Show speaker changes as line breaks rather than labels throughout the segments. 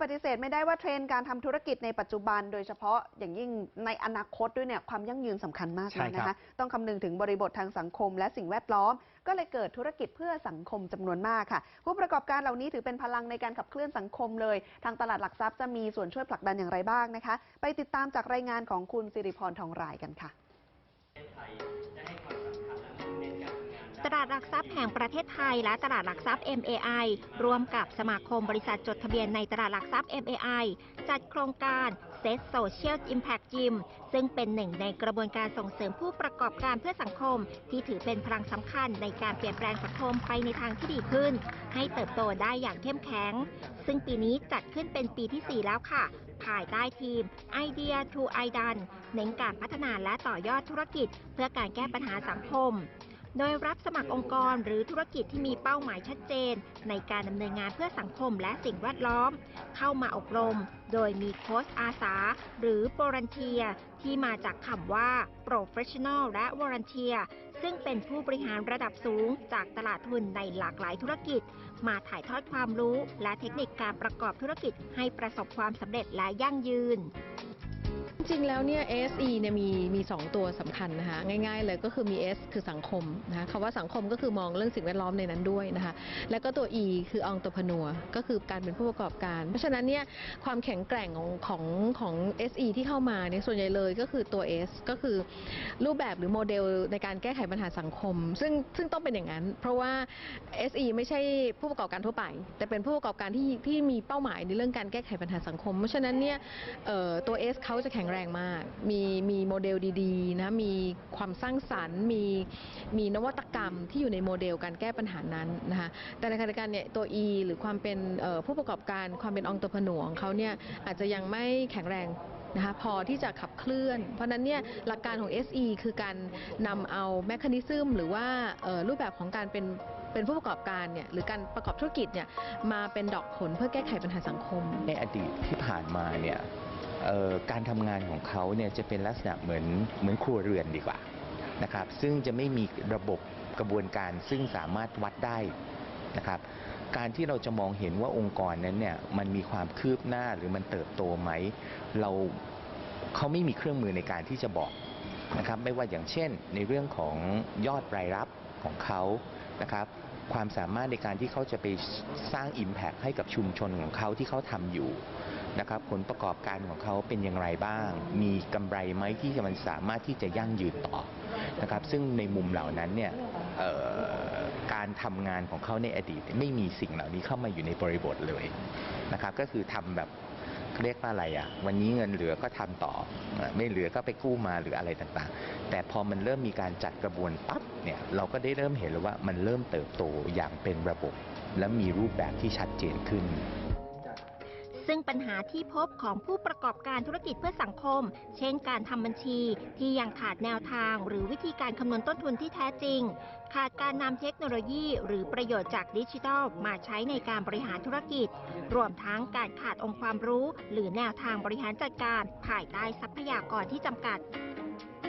ปฏิเสธไม่ได้ว่าเทรนด์การทำธุรกิจในปัจจุบัน โดยเฉพาะอย่างยิ่งในอนาคตด้วยเนี่ยความยั่งยืนสำคัญมากเลยนะ
ใช่ครั
คะ
บ
ต้องคำนึงถึงบริบททางสังคมและสิ่งแวดล้อม ก็เลยเกิดธุรกิจเพื่อสังคมจำนวนมากค่ะ ผู้ประกอบการเหล่านี้ถือเป็นพลังในการขับเคลื่อนสังคมเลย ทางตลาดหลักทรัพย์จะมีส่วนช่วยผลักดันอย่างไรบ้างนะคะ ไปติดตามจากรายงานของคุณสิริพรทองรายกันค่ะ
ตลาดหลักทรัพย์แห่งประเทศไทย และตลาดหลักทรัพย์ MAI ร่วมกับสมาคมบริษัทจดทะเบียนในตลาดหลักทรัพย์ MAI จัดโครงการ Set Social Impact Gym ซึ่งเป็นหนึ่งในกระบวนการส่งเสริมผู้ประกอบการเพื่อสังคม ที่ถือเป็นพลังสำคัญในการเปลี่ยนแปลงสังคมไปในทางที่ดีขึ้น ให้เติบโตได้อย่างเข้มแข็ง ซึ่งปีนี้จัดขึ้นเป็นปีที่ 4 แล้วค่ะ ภายใต้ทีม Idea to i d a n เน้นการพัฒนาและต่อยอดธุรกิจ เพื่อการแก้ปัญหาสังคม โดยรับสมัครองค์กรหรือธุรกิจที่มีเป้าหมายชัดเจน ในการดำเนินงานเพื่อสังคมและสิ่งแวดล้อม เข้ามาอบรม โดยมีโค้ชอาสา หรือ volunteer ที่มาจากคำว่า professional และ volunteer ซึ่งเป็นผู้บริหารระดับสูงจากตลาดทุนในหลากหลายธุรกิจ มาถ่ายทอดความรู้และเทคนิคการประกอบธุรกิจให้ประสบความสำเร็จและยั่งยืน
จริงๆแล้วเนี่ย SE เนี่ยมีมี2ตัวสำคัญนะคะง่ายๆเลยก็คือมี S คือสังคมนะคะคำว่าสังคมก็คือมองเรื่องสิ่งแวดล้อมในนั้นด้วยนะคะแล้วก็ตัว E คือองต p พนัวก็คือการเป็นผู้ประกอบการ เพราะฉะนั้นเนี่ยความแข็งแกร่งของของของ SE ที่เข้ามาเนี่ยส่วนใหญ่เลยก็คือตัว S ก็คือรูปแบบหรือโมเดลในการแก้ไขปัญหาสังคม ซึ่งซึ่งต้องเป็นอย่างนั้น เพราะว่า SE ไม่ใช่ผู้ประกอบการทั่วไป แต่เป็นผู้ประกอบการที่ที่มีเป้าหมายในเรื่องการแก้ไขปัญหาสังคม เพราะฉะนั้นเนี่ยตัว S เขาจะแข็งแรงแรงมาก มีมีโมเดลดีๆนะมีความสร้างสรรค์มีมีนวัตกรรมที่อยู่ในโมเดลการแก้ปัญหานั้นนะคะแต่ในขณะเดียวกันเนี่ยตัว E หรือความเป็นผู้ประกอบการความเป็นองค์ประหนวงเขาเนี่ยอาจจะยังไม่แข็งแรงนะคะพอที่จะขับเคลื่อน เพราะนั้นเนี่ยหลักการของ SE คือการนำเอาแมคานิซึมหรือว่ารูปแบบของการเป็นเป็นผู้ประกอบการเนี่ยหรือการประกอบธุรกิจเนี่ยมาเป็นดอกผลเพื่อแก้ไขปัญหาสังคม
ในอดีตที่ผ่านมาเนี่ย การทำงานของเขาเนี่ยจะเป็นลักษณะเหมือนเหมือนครัวเรือนดีกว่านะครับซึ่งจะไม่มีระบบกระบวนการซึ่งสามารถวัดได้นะครับการที่เราจะมองเห็นว่าองค์กรนั้นเนี่ยมันมีความคืบหน้าหรือมันเติบโตไหม เราเขาไม่มีเครื่องมือในการที่จะบอกนะครับไม่ว่าอย่างเช่นในเรื่องของยอดรายรับของเขานะครับ ความสามารถในการที่เขาจะไปสร้าง Impact ให้กับชุมชนของเขาที่เขาทำอยู่นะครับผลประกอบการของเขาเป็นอย่างไรบ้าง มีกำไรไหมที่จะมันสามารถที่จะยั่งยืนต่อนะครับซึ่งในมุมเหล่านั้นเนี่ยการทำงานของเขาในอดีต ไม่มีสิ่งเหล่านี้เข้ามาอยู่ในบริบทเลยนะครับก็คือทำแบบ เรียกว่าอะไรอะ วันนี้เงินเหลือก็ทำต่อเอ่อ ไม่เหลือก็ไปกู้มาหรืออะไรต่างๆ แต่พอมันเริ่มมีการจัดกระบวนปั๊บเนี่ยเราก็ได้เริ่มเห็นแล้วว่ามันเริ่มเติบโตอย่างเป็นระบบ และมีรูปแบบที่ชัดเจนขึ้น
ซึ่งปัญหาที่พบของผู้ประกอบการธุรกิจเพื่อสังคม เช่นการทำบัญชีที่ยังขาดแนวทาง หรือวิธีการคำนวณต้นทุนที่แท้จริง ขาดการนำเทคโนโลยี หรือประโยชน์จากดิจิทัลมาใช้ในการบริหารธุรกิจ รวมทั้งการขาดองค์ความรู้ หรือแนวทางบริหารจัดการ ภายใต้ทรัพยากรที่จำกัด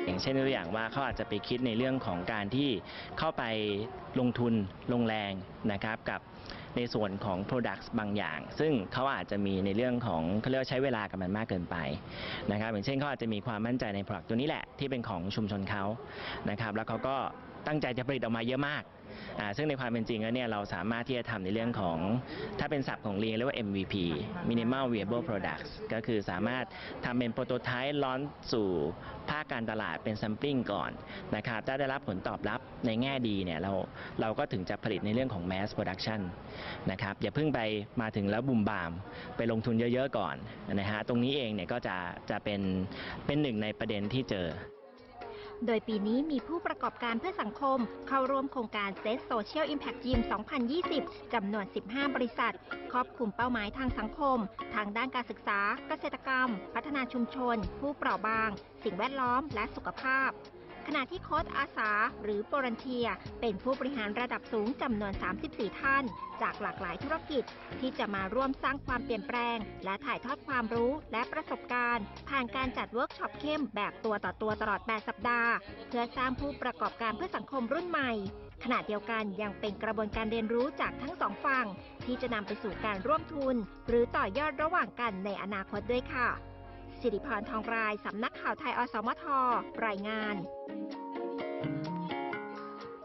อย่างเช่นตัวอย่างว่าเขาอาจจะไปคิดในเรื่องของการที่เข้าไปลงทุนลงแรงนะครับกับ ในส่วนของ Products บางอย่าง ซึ่งเขาอาจจะมีในเรื่องของเขาเรียกว่าใช้เวลากับมันมากเกินไปนะครับอย่างเช่นเขาอาจจะมีความมั่นใจใน Product ตัวนี้แหละที่เป็นของชุมชนเขานะครับแล้วเขาก็ ตั้งใจจะผลิตออกมาเยอะมาก ซึ่งในความเป็นจริงแล้วเนี่ยเราสามารถที่จะทำในเรื่องของ ถ้าเป็นศัพท์ของเรียนเรียกว่า MVP Minimal Viable Products ก็คือสามารถทำเป็นโปรโตไทป์ล้อนสู่ภาคการตลาดเป็น sampling ก่อนนะครับ ถ้าได้รับผลตอบรับในแง่ดีเนี่ยเราเราก็ถึงจะผลิตในเรื่องของ mass production นะครับ อย่าเพิ่งไปมาถึงแล้วบุมบาม ไปลงทุนเยอะๆก่อนนะฮะ ตรงนี้เองเนี่ยก็จะจะเป็นเป็นหนึ่งในประเด็นที่เจอ
โดยปีนี้มีผู้ประกอบการเพื่อสังคม เข้าร่วมโครงการ Set Social Impact Gym 2020 จำนวน 15 บริษัท ครอบคลุมเป้าหมายทางสังคม ทางด้านการศึกษา เกษตรกรรม พัฒนาชุมชน ผู้เปราะบาง สิ่งแวดล้อม และสุขภาพ ขณะที่โค้ดอาสาหรือบริเทีย เป็นผู้บริหารระดับสูงจำนวน 34 ท่าน จากหลากหลายธุรกิจ ที่จะมาร่วมสร้างความเปลี่ยนแปลง และถ่ายทอดความรู้และประสบการณ์ ผ่านการจัดเวิร์กช็อปเข้มแบบตัวต่อตัวตลอด 8 สัปดาห์ เพื่อสร้างผู้ประกอบการเพื่อสังคมรุ่นใหม่ขณะเดียวกันยังเป็นกระบวนการเรียนรู้จากทั้งสองฝั่งที่จะนำไปสู่การร่วมทุน หรือต่อยอดระหว่างกันในอนาคตด้วยค่ะ สิริพรทองราย สำนักข่าวไทยอสมทรายงาน